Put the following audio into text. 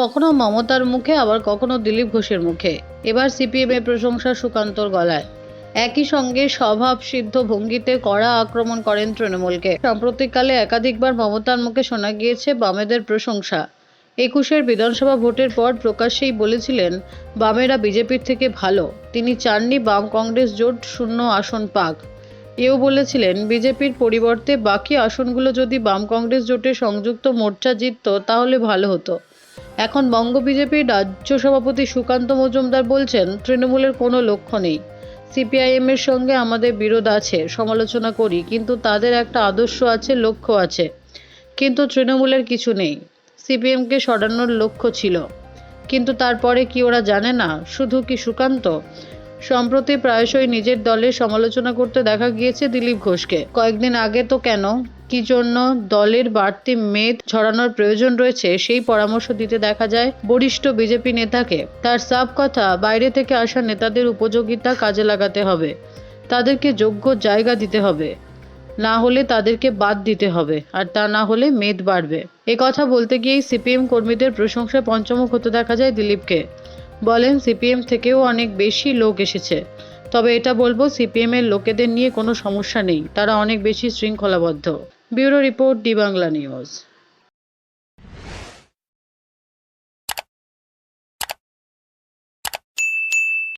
কখনো মমতার মুখে, আবার কখনো দিলীপ ঘোষের মুখে। এবার সিপিএম এর প্রশংসা সুকান্তর গলায়। একই সঙ্গে স্বভাব সিদ্ধ ভঙ্গিতে কড়া আক্রমণ করেন তৃণমূলকে। সাম্প্রতিককালে একাধিকবার মমতার মুখে শোনা গিয়েছে বামেদের প্রশংসা। একুশের বিধানসভা ভোটের পর প্রকাশ্যেই বলেছিলেন, বামেরা বিজেপির থেকে ভালো। তিনি চাননি বাম কংগ্রেস জোট শূন্য আসন পাক। এও বলেছিলেন, বিজেপির পরিবর্তে বাকি আসনগুলো যদি বাম কংগ্রেস জোটে সংযুক্ত মোর্চা জিতত, তাহলে ভালো হতো। এখন বঙ্গ বিজেপির রাজ্য সভাপতি সুকান্ত মজুমদার বলছেন, তৃণমূলের কোনো লক্ষ্য নেই। সিপিআইএমের সঙ্গে আমাদের বিরোধ আছে, সমালোচনা করি, কিন্তু তাদের একটা আদর্শ আছে, লক্ষ্য আছে। কিন্তু তৃণমূলের কিছু নেই। সিপিএমকে সরানোর লক্ষ্য ছিল। কিন্তু তারপরে কি ওরা জানে না? শুধু কি সুকান্ত? সম্প্রতি প্রায়শই নিজের দলের সমালোচনা করতে দেখা গিয়েছে দিলীপ ঘোষকে। কয়েকদিন আগে তো কেন? কি জন্য দলের বাড়তি মেদ ছড়ানোর প্রয়োজন রয়েছে সেই পরামর্শ দিতে দেখা যায় বরিষ্ঠ বিজেপি নেতাকে। তার সাফ কথা, বাইরে থেকে আসা নেতাদের উপযোগিতা কাজে লাগাতে হবে। তাদেরকে যোগ্য জায়গা দিতে হবে। না হলে তাদেরকে বাদ দিতে হবে আর তা না হলে মেদ বাড়বে। কথা বলতে গিয়েই সিপিএম কর্মীদের প্রশংসায় পঞ্চমুখ হতে দেখা যায় দিলীপকে। বলেন, সিপিএম থেকেও অনেক বেশি লোক এসেছে। তবে এটা বলব সিপিএম এর লোকেদের নিয়ে কোনো সমস্যা নেই। তারা অনেক বেশি শৃঙ্খলাবদ্ধ। Bureau report D Bangla news.